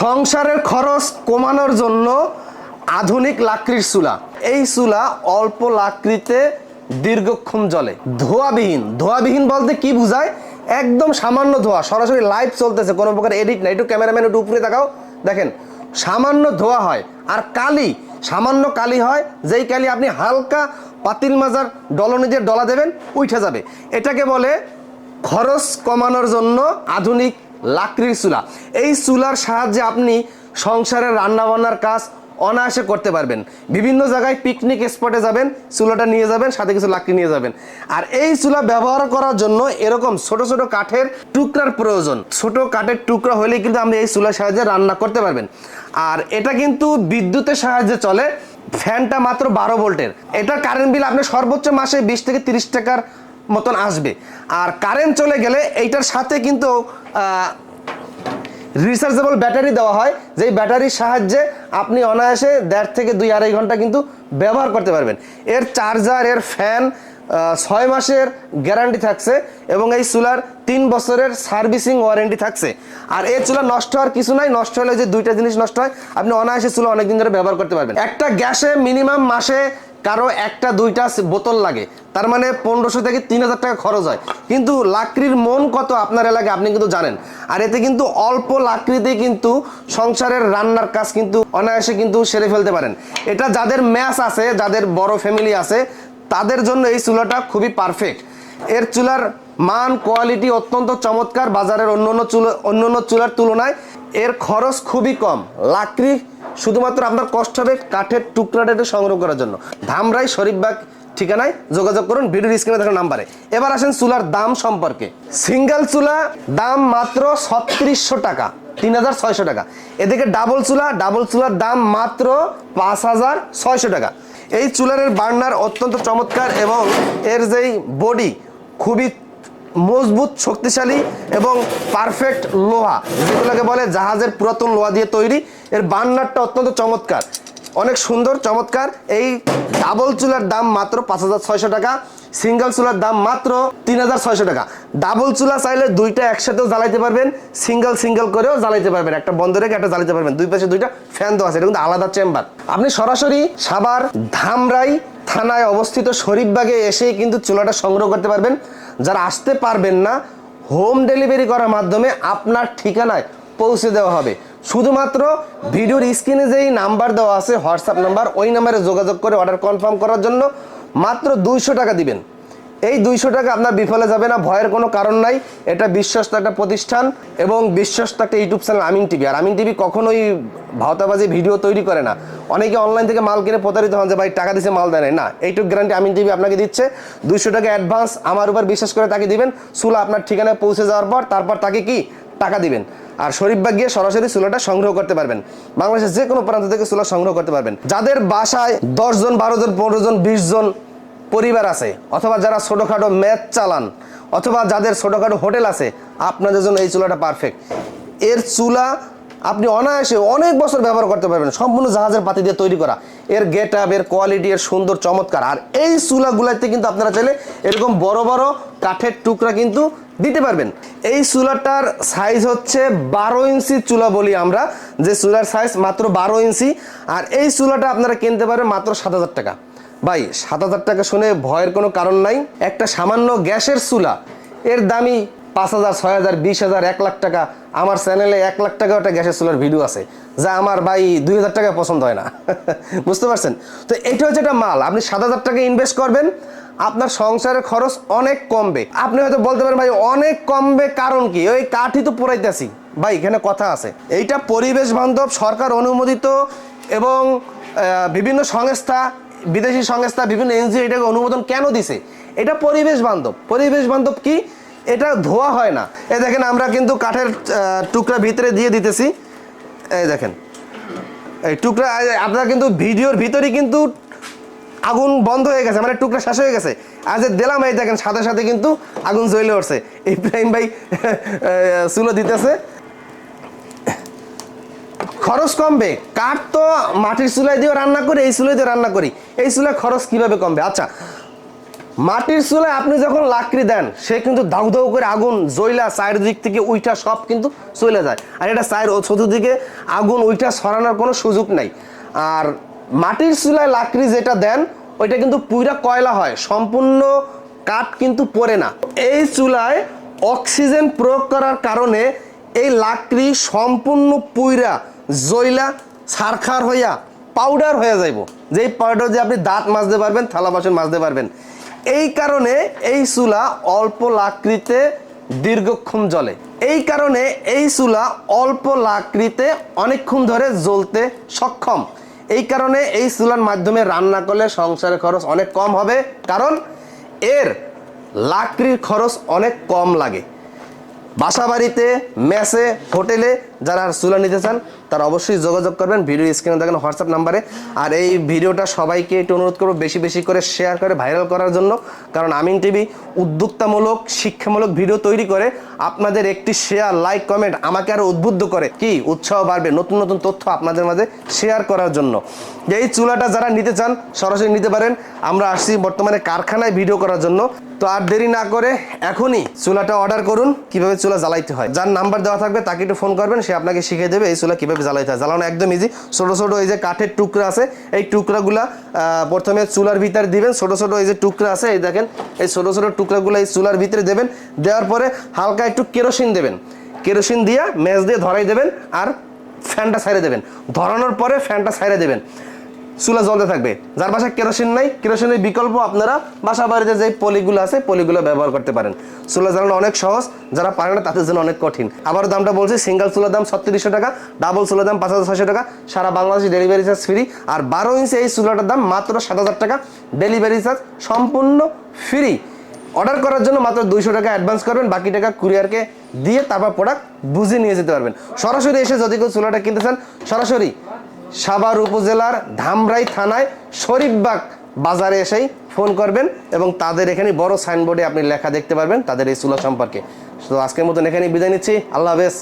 সংসারের খরচ কমানোর জন্য আধুনিক লাকড়ির চুলা। এই চুলা অল্প লাকড়িতে দীর্ঘক্ষণ জ্বলে। ধোয়াবিহীন। ধোয়াবিহীন বলতে কি বোঝায়? একদম সামান্য ধোয়া। সরাসরি লাইভ চলতেছে, কোনো প্রকার এডিট নাই। একটু ক্যামেরাম্যান একটু উপরে তাকাও। দেখেন, সামান্য ধোয়া হয়। আর কালি, সামান্য কালি হয়, যেই কালি আপনি হালকা পাতিল মাজার ডলনে যে ডলা দেবেন উঠে যাবে। এটাকে বলে খরচ কমানোর জন্য আধুনিক লাকড়ির চুলা। এই চুলার সাহায্যে আপনি সংসারের রান্নাবান্নার কাজ অনায়াসে করতে পারবেন। বিভিন্ন জায়গায় পিকনিক স্পটে যাবেন, চুলাটা নিয়ে যাবেন, সাথে কিছু লাকড়ি নিয়ে যাবেন। আর এই চুলা ব্যবহার করার জন্য এরকম ছোট ছোট কাঠের টুকরার প্রয়োজন। ছোট কাঠের টুকরা হলে কিন্তু আপনি এই চুলার সাহায্যে রান্না করতে পারবেন। আর এটা কিন্তু বিদ্যুতের সাহায্যে চলে। ফ্যানটা মাত্র বারো ভোল্টের। এটা কারেন্ট বিল আপনি সর্বোচ্চ মাসে বিশ থেকে তিরিশ টাকার মতন আসবে। আর কারেন্ট চলে গেলে এইটার সাথে কিন্তু রিচার্জেবল ব্যাটারি দেওয়া হয়। যেই ব্যাটারির সাহায্যে আপনি অনায়াসে দেড় থেকে দুই আড়াই ঘণ্টা কিন্তু ব্যবহার করতে পারবেন। এর চার্জার এর ফ্যান ছয় মাসের গ্যারান্টি থাকছে এবং এই চুলার তিন বছরের সার্ভিসিং ওয়ারেন্টি থাকছে। আর এই চুলা নষ্ট হওয়ার কিছু নাই, নষ্ট হলে যে দুইটা জিনিস নষ্ট হয়, আপনি অনায়াসে চুলা অনেকদিন ধরে ব্যবহার করতে পারবেন। একটা গ্যাসে মিনিমাম মাসে কারও একটা, দুইটা বোতল লাগে। তার মানে পনেরোশো থেকে তিন হাজার টাকা খরচ হয়। কিন্তু লাকড়ির মন কত আপনার এলাকায় আপনি কিন্তু জানেন। আর এতে কিন্তু অল্প লাকড়িতে কিন্তু সংসারের রান্নার কাজ কিন্তু অনায়াসে কিন্তু সেরে ফেলতে পারেন। এটা যাদের ম্যাচ আছে, যাদের বড় ফ্যামিলি আছে, তাদের জন্য এই চুলাটা খুবই পারফেক্ট এর চুলার মান কোয়ালিটি অত্যন্ত চমৎকার। বাজারের অন্য অন্য চুলো অন্য অন্য চুলার তুলনায় এর খরচ খুবই কম। লাকড়ি শুধুমাত্র আপনার কষ্ট হবে কাঠের টুকরাটা সংগ্রহ করার জন্য। ধামরাই, শরীফবাগ ঠিকানায় যোগাযোগ করুন, ভিডিওর স্ক্রিনে থাকা নাম্বারে। এবার আসেন চুলার দাম সম্পর্কে। সিঙ্গেল চুলা, দাম মাত্র ছত্রিশশো টাকা, তিন হাজার ছয়শো টাকা। এদিকে ডাবল চুলা ডাবল চুলার দাম মাত্র পাঁচ হাজার ছয়শো টাকা। এই চুলারের বার্নার অত্যন্ত চমৎকার এবং এর যেই বডি খুবই মজবুত, শক্তিশালী এবং পারফেক্ট লোহা, যেগুলোকে বলে জাহাজের পুরাতন লোহা দিয়ে তৈরি। এর বার্নারটা অত্যন্ত চমৎকার। অনেক সুন্দর, চমৎকার। এই ডাবল চুলার দাম মাত্র পাঁচ হাজার ছয়শো টাকা, সিঙ্গেল চুলার দাম মাত্র তিন হাজার ছয়শো টাকা। ডাবল চুলা চাইলে দুইটা একসাথেও জ্বালাইতে পারবেন, সিঙ্গেল সিঙ্গেল করেও জ্বালাইতে পারবেন। একটা বন্ধ রেখে একটা জ্বালাইতে পারবেন। দুই পাশে দুইটা ফ্যান দেওয়া আছে, এটা কিন্তু আলাদা চেম্বার। আপনি সরাসরি সাবার ধামরাই থানায় অবস্থিত শরীফবাগে এসেই কিন্তু চুলাটা সংগ্রহ করতে পারবেন। যারা আসতে পারবেন না, হোম ডেলিভারি করার মাধ্যমে আপনার ঠিকানায় পৌঁছে দেওয়া হবে। শুধুমাত্র ভিডিওর স্ক্রিনে যেই নাম্বার দেওয়া আছে, হোয়াটসঅ্যাপ নাম্বার, ওই নাম্বারে যোগাযোগ করে অর্ডার কনফার্ম করার জন্য মাত্র দুইশো টাকা দিবেন। এই দুইশো টাকা আপনার বিফলে যাবে না, ভয়ের কোনো কারণ নাই। এটা বিশ্বস্ত একটা প্রতিষ্ঠান এবং বিশ্বস্ত একটা ইউটিউব চ্যানেল আমিন টিভি। আর আমিন টিভি কখনোই ভাওতাবাজি ভিডিও তৈরি করে না। অনেকে অনলাইন থেকে মাল কিনে প্রতারিত হন যে, ভাই, টাকা দিছে, মাল দেয়। না, এইটুক গ্যারান্টি আমিন টিভি আপনাকে দিচ্ছে। দুইশো টাকা অ্যাডভান্স আমার উপর বিশ্বাস করে তাকে দিবেন। সুলা আপনার ঠিকানায় পৌঁছে যাওয়ার পর, তারপর তাকে কি? টাকা দিবেন। আর শরীফবাগ গিয়ে সরাসরি চুলাটা সংগ্রহ করতে পারবেন। বাংলাদেশের যে কোনো প্রান্ত থেকে চুলা সংগ্রহ করতে পারবেন। যাদের বাসায় দশজন বারো জন, পনেরো জন, বিশ জন পরিবার আছে, অথবা যারা ছোটোখাটো ম্যাচ চালান, অথবা যাদের ছোটোখাটো হোটেল আছে, আপনাদের জন্য এই চুলাটা পারফেক্ট এর চুলা আপনি অনায়াসে অনেক বছর ব্যবহার করতে পারবেন। সম্পূর্ণ জাহাজের পাতি দিয়ে তৈরি করা। এর গেট আপ এর কোয়ালিটি, এর সুন্দর, চমৎকার। আর এই চুলাগুলাতে কিন্তু আপনারা চাইলে এরকম বড় বড় কাঠের টুকরা কিন্তু দিতে পারবেন। এই চুলাটার সাইজ হচ্ছে বারো ইঞ্চি চুলা বলি আমরা। যে চুলার সাইজ মাত্র বারো ইঞ্চি। আর এই চুলাটা আপনারা কিনতে পারবেন মাত্র সাত হাজার টাকা। ভাই, সাত হাজার টাকা শুনে ভয়ের কোনো কারণ নাই। একটা সামান্য গ্যাসের চুলা। এর দামই পাঁচ হাজার, ছয় হাজার, বিশ হাজার, এক লাখ টাকা। আমার চ্যানেলে এক লাখ টাকা একটা গ্যাসের চুলার ভিডিও আছে, যা আমার ভাই দুই হাজার টাকা পছন্দ হয় না। বুঝতে পারছেন? তো এটা হচ্ছে একটা মাল। আপনি সাত হাজার টাকা ইনভেস্ট করবেন, আপনার সংসারের খরচ অনেক কমবে। আপনি হয়তো বলতে পারেন, ভাই, অনেক কমবে, কারণ কি? ওই কাঠই তো পুরাইতেছি। ভাই, এখানে কথা আছে। এইটা পরিবেশ বান্ধব, সরকার অনুমোদিত এবং বিভিন্ন সংস্থা, বিদেশি সংস্থা, বিভিন্ন এনজিও এটাকে অনুমোদন কেন দিছে? এটা পরিবেশ বান্ধব। পরিবেশ বান্ধব কি? এটা ধোয়া হয় না। এই দেখেন, আমরা কিন্তু কাঠের টুকরা ভিতরে দিয়ে দিতেছি। এই দেখেন, এই টুকরা আপনারা কিন্তু ভিডিওর ভিতরেই কিন্তু আগুন বন্ধ হয়ে গেছে মানে টুকরা শেষ হয়ে গেছে। যে দিলাম, এই দেখেন, সাথে সাথে কিন্তু আগুন জ্বলে উঠছে। ইব্রাহিম ভাই চুলো দিতেছে। খরচ কমবে। কাঠ তো মাটির চুলায় দিয়েও রান্না করি, এই চুলায় দিয়ে রান্না করি। এই চুলায় খরচ কীভাবে কমবে? আচ্ছা মাটির চুলায় আপনি যখন লাকড়ি দেন, সে কিন্তু দাউ দাউ করে আগুন জইলা দিক থেকে উইটা সব কিন্তু চলে যায়। আর এটা চায়ের চতুর্দিকে আগুন উইটা সরানোর কোনো সুযোগ নাই। আর মাটির চুলায় লাকড়ি যেটা দেন, ওইটা কিন্তু পুইরা কয়লা হয়, সম্পূর্ণ কাঠ কিন্তু পড়ে না। এই চুলায় অক্সিজেন প্রয়োগ করার কারণে এই লাকড়ি সম্পূর্ণ পুইরা জইলা সারখার হইয়া পাউডার হয়ে যাইব। যেই পাউডার দিয়ে আপনি দাঁত মাজতে পারবেন, থালা বাসন মাজতে পারবেন। এই কারণে এই চুলা অল্প লাকড়িতে দীর্ঘক্ষণ জ্বলে। এই কারণে এই চুলা অল্প লাকড়িতে অনেকক্ষণ ধরে জ্বলতে সক্ষম। এই কারণে এই চুলার মাধ্যমে রান্না করলে সংসারের খরচ অনেক কম হবে, কারণ এর লাকড়ির খরচ অনেক কম লাগে। বাসা বাড়িতে মেসে, হোটেলে যারা চুলা নিতে চান তারা অবশ্যই যোগাযোগ করবেন। ভিডিও স্ক্রিনে দেখেন হোয়াটসঅ্যাপ নাম্বারে আর এই ভিডিওটা সবাইকে একটু অনুরোধ করব বেশি বেশি করে শেয়ার করে ভাইরাল করার জন্য। কারণ আমিন টিভি উদ্যোক্তামূলক, শিক্ষামূলক ভিডিও তৈরি করে আপনাদের একটি শেয়ার লাইক কমেন্ট আমাকে আরও উদ্বুদ্ধ করে। কি? উৎসাহ বাড়বে নতুন নতুন তথ্য আপনাদের মাঝে শেয়ার করার জন্য। এই চুলাটা যারা নিতে চান, সরাসরি নিতে পারেন। আমরা আসছি বর্তমানে কারখানায় ভিডিও করার জন্য। তো আর দেরি না করে এখনই চুলাটা অর্ডার করুন। কীভাবে চুলা জ্বালাইতে হয়? যার নাম্বার দেওয়া থাকবে তাকে একটু ফোন করবেন, সে আপনাকে শিখিয়ে দেবে এই চুলা কীভাবে জ্বালাইতে হয়। জ্বালানো একদম ইজি ছোটো ছোটো এই যে কাঠের টুকরা আছে, এই টুকরাগুলা প্রথমে চুলার ভিতরে দিবেন। ছোটো ছোটো এই যে টুকরা আছে, এই দেখেন, এই ছোটো ছোটো টুকরাগুলো এই চুলার ভিতরে দেবেন। দেওয়ার পরে হালকা একটু কেরোসিন দেবেন। কেরোসিন দিয়ে ম্যাচ দিয়ে ধরাই দেবেন আর ফ্যানটা ছাইড়ে দেবেন। ধরানোর পরে ফ্যানটা ছাইড়ে দেবেন। চুলা জ্বলতে থাকবে। যার বাসায় কেরোসিন নাই, কেরোসিনের বিকল্প আপনারা বাসা বাড়িতে যে পলিগুলো আছে, পলিগুলো ব্যবহার করতে পারেন। চুলা জ্বালানো অনেক সহজ, যারা পারে না তাদের জন্য অনেক কঠিন। আবার দামটা বলছি, সিঙ্গেল চুলার দাম ছত্রিশশো টাকা, ডাবল চুলার দাম পাঁচ হাজার ছয়শো টাকা। সারা বাংলাদেশে ডেলিভারি চার্জ ফ্রি, আর বারো ইঞ্চি এই চুলাটার দাম মাত্র সাত হাজার টাকা। ডেলিভারি চার্জ সম্পূর্ণ ফ্রি। অর্ডার করার জন্য মাত্র দুইশো টাকা অ্যাডভান্স করবেন, বাকি টাকা কুরিয়ারকে দিয়ে তারপর প্রোডাক্ট বুঝে নিয়ে যেতে পারবেন। সরাসরি এসে যদি কেউ চুলাটা কিনতে চান, সরাসরি সাভার উপজেলার ধামরাই থানায় শরীফবাগ বাজারে এসেই ফোন করবেন এবং তাদের এখানে বড় সাইনবোর্ডে আপনি লেখা দেখতে পারবেন তাদের এই চুলা সম্পর্কে। তো আজকের মতন এখানে বিদায় নিচ্ছি। আল্লাহ হাফেজ।